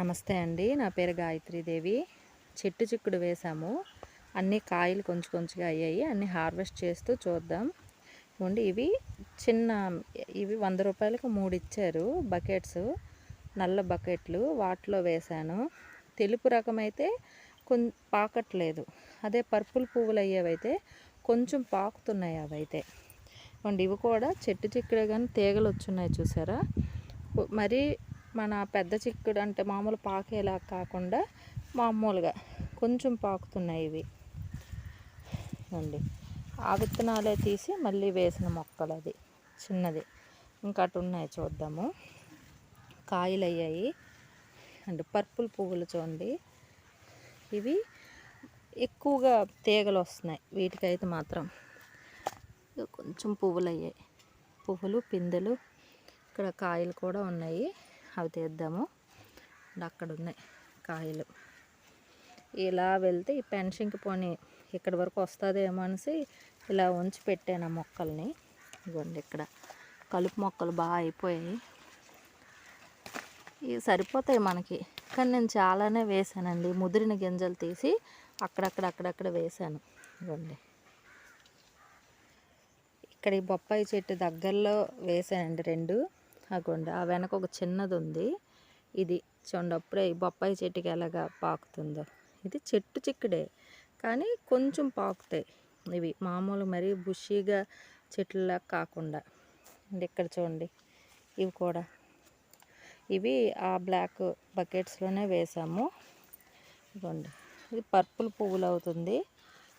నమస్తే అండి. నా పేరు గాయత్రీదేవి చెట్టు చిక్కుడు వేసాము. అన్ని కాయలు కొంచెం కొంచెంగా అయ్యాయి. అన్ని హార్వెస్ట్ చేస్తూ చూద్దాం. ఇవ్వండి ఇవి చిన్న ఇవి వంద రూపాయలకు మూడు ఇచ్చారు. బకెట్స్ నల్ల బకెట్లు వాటిలో వేశాను తెలుపు రకం అయితే కొం పాకట్లేదు. అదే పర్పుల్ పువ్వులు అయ్యేవైతే కొంచెం పాకుతున్నాయి అవైతే. ఇవ్వండి ఇవి కూడా చెట్టు చిక్కుడే కానీ తీగలు వచ్చున్నాయి చూసారా? మరి మన పెద్ద చిక్కుడు అంటే మామూలు పాకేలా కాకుండా మామూలుగా కొంచెం పాకుతున్నాయి ఇవి. అండి ఆ విత్తనాలే తీసి మళ్ళీ వేసిన మొక్కలు అది చిన్నది. ఇంకా అటు ఉన్నాయి చూద్దాము. కాయలు అయ్యాయి అండ్ పర్పుల్ పువ్వులు చూడండి. ఇవి ఎక్కువగా తీగలు వస్తున్నాయి. వీటికైతే మాత్రం కొంచెం పువ్వులు అయ్యాయి పువ్వులు పిందెలు ఇక్కడ కాయలు కూడా ఉన్నాయి. అవి తీద్దాము. అక్కడ ఉన్నాయి కాయలు. ఇలా వెళ్తే ఈ పెన్షన్కి పోనీ ఇక్కడి వరకు వస్తుందేమో అనేసి ఇలా ఉంచి పెట్టాను ఆ మొక్కల్ని. ఇవ్వండి ఇక్కడ కలుపు మొక్కలు బాగా అయిపోయాయి. ఇవి సరిపోతాయి మనకి. కానీ నేను చాలానే వేసానండి ముదిరిన గింజలు తీసి అక్కడక్కడ అక్కడక్కడ వేసాను ఇవ్వండి ఇక్కడ ఈ బొప్పాయి చెట్టు దగ్గరలో వేసానండి రెండు. అగోండి. ఆ వెనక ఒక చిన్నది ఉంది ఇది చూడండి అప్పుడే బొప్పాయి చెట్టుకి ఎలాగా పాకుతుందో. ఇది చెట్టు చిక్కుడే కానీ కొంచెం పాకుతాయి. ఇవి మామూలు మరీ బుషీగా చెట్లులా కాకుండా. అండ్ ఇక్కడ చూడండి ఇవి కూడా. ఇవి ఆ బ్లాక్ బకెట్స్లోనే వేసాము. ఇవ్వండి ఇది పర్పుల్ పువ్వులు అవుతుంది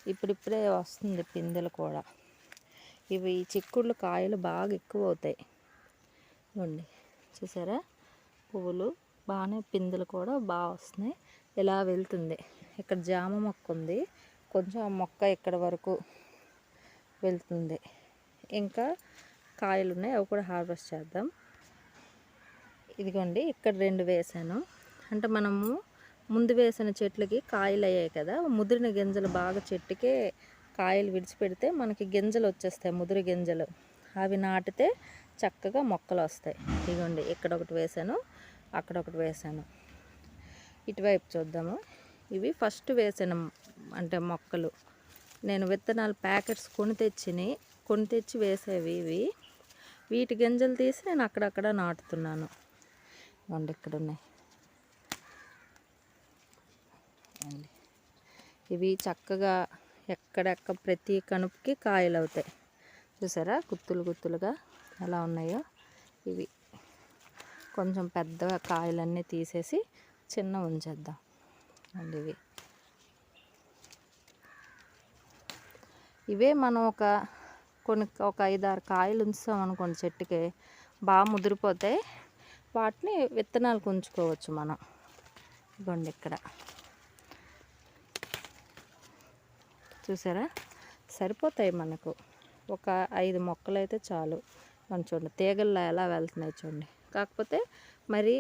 ఇప్పుడిప్పుడే వస్తుంది పిందెలు కూడా. ఇవి చిక్కుళ్ళు కాయలు బాగా ఎక్కువ అవుతాయి ఇవ్వండి. చూసారా? పువ్వులు బాగానే పిందెలు కూడా బాగా వస్తున్నాయి. ఇలా వెళ్తుంది. ఇక్కడ జామ మొక్క ఉంది. కొంచెం ఆ మొక్క ఇక్కడ వరకు వెళ్తుంది. ఇంకా కాయలు ఉన్నాయి. అవి కూడా హార్వెస్ట్ చేద్దాం. ఇదిగోండి ఇక్కడ రెండు వేసాను. అంటే మనము ముందు వేసిన చెట్లకి కాయలు అయ్యాయి కదా. ముదిరిన గింజలు బాగా చెట్టుకే కాయలు విడిచిపెడితే మనకి గింజలు వచ్చేస్తాయి ముదిరి గింజలు. అవి నాటితే చక్కగా మొక్కలు వస్తాయి. ఇదిగోండి ఇక్కడ ఒకటి వేసాను అక్కడ ఒకటి వేసాను ఇటువైపు చూద్దాము. ఇవి ఫస్ట్ వేసిన అంటే మొక్కలు. నేను విత్తనాలు ప్యాకెట్స్ కొని తెచ్చినాయి కొని తెచ్చి వేసేవి ఇవి. వీటి గింజలు తీసి నేను అక్కడక్కడ నాటుతున్నాను. ఇవ్వండి ఇక్కడ ఉన్నాయి ఇవి చక్కగా ఎక్కడెక్క ప్రతి కనుపుకి కాయలు అవుతాయి చూసారా? గుత్తులు గుత్తులుగా ఎలా ఉన్నాయో ఇవి. కొంచెం పెద్ద కాయలన్నీ తీసేసి చిన్న ఉంచేద్దాం. అండి ఇవి. ఇవే మనం ఒక కొన్ని ఒక ఐదారు కాయలు ఉంచుతాం అనుకోండి చెట్టుకి. బాగా ముదిరిపోతాయి వాటిని విత్తనాలు ఉంచుకోవచ్చు మనం. ఇవ్వండి ఇక్కడ. చూసారా? సరిపోతాయి మనకు. ఒక ఐదు మొక్కలు అయితే చాలు. మనం చూడండి తీగల్లో ఎలా వెళ్తున్నాయి చూడండి. కాకపోతే మరి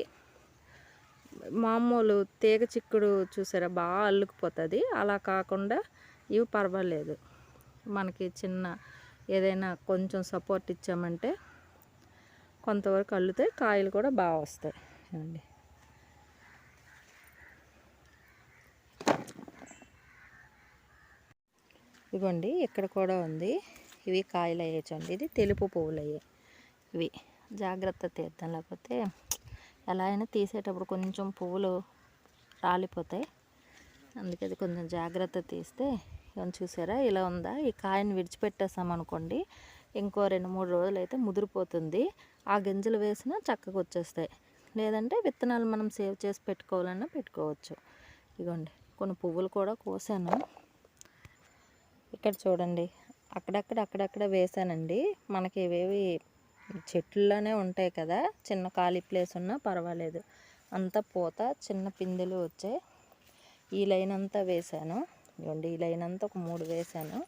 మామూలు తీగ చిక్కుడు చూసారా బాగా అల్లుకుపోతుంది. అలా కాకుండా ఇవి పర్వాలేదు. మనకి చిన్న ఏదైనా కొంచెం సపోర్ట్ ఇచ్చామంటే కొంతవరకు అల్లుతాయి కాయలు కూడా బాగా వస్తాయి. అండి ఇదిగోండి ఇక్కడ కూడా ఉంది. ఇవి కాయలు అయ్యేచండి ఇది తెలుపు పువ్వులు అయ్యాయి ఇవి జాగ్రత్త తీద్దాం. లేకపోతే ఎలా అయినా తీసేటప్పుడు కొంచెం పువ్వులు రాలిపోతాయి. అందుకే అది కొంచెం జాగ్రత్త తీస్తే ఏమైనా చూసారా ఇలా ఉందా? ఈ కాయని విడిచిపెట్టేసామనుకోండి ఇంకో రెండు మూడు రోజులు అయితే ముదిరిపోతుంది. ఆ గింజలు వేసినా చక్కగా వచ్చేస్తాయి. లేదంటే విత్తనాలు మనం సేవ్ చేసి పెట్టుకోవాలన్నా పెట్టుకోవచ్చు. ఇదిగోండి కొన్ని పువ్వులు కూడా కోసాను. ఇక్కడ చూడండి అక్కడక్కడ అక్కడక్కడ వేసానండి. మనకి ఇవేవి చెట్లలోనే ఉంటాయి కదా. చిన్న ఖాళీ ప్లేస్ ఉన్నా పర్వాలేదు. అంతా పూత చిన్న పిందెలు వచ్చాయి. ఈ లైన్ అంతా వేసాను ఇవ్వండి ఈ లైన్ అంతా ఒక మూడు వేశాను.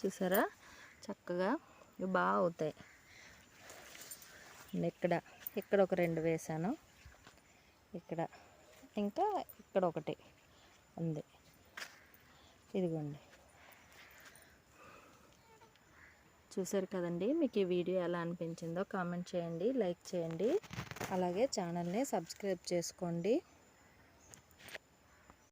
చూసారా? చక్కగా ఇవి బాగా అవుతాయి. ఇక్కడ ఇక్కడ ఒక రెండు వేశాను. ఇక్కడ ఇంకా ఇక్కడ ఒకటి ఉంది. ఇదిగోండి. చూసారు కదండి మీకు ఈ వీడియో ఎలా అనిపించిందో కామెంట్ చేయండి లైక్ చేయండి. అలాగే ఛానల్ని సబ్స్క్రైబ్ చేసుకోండి.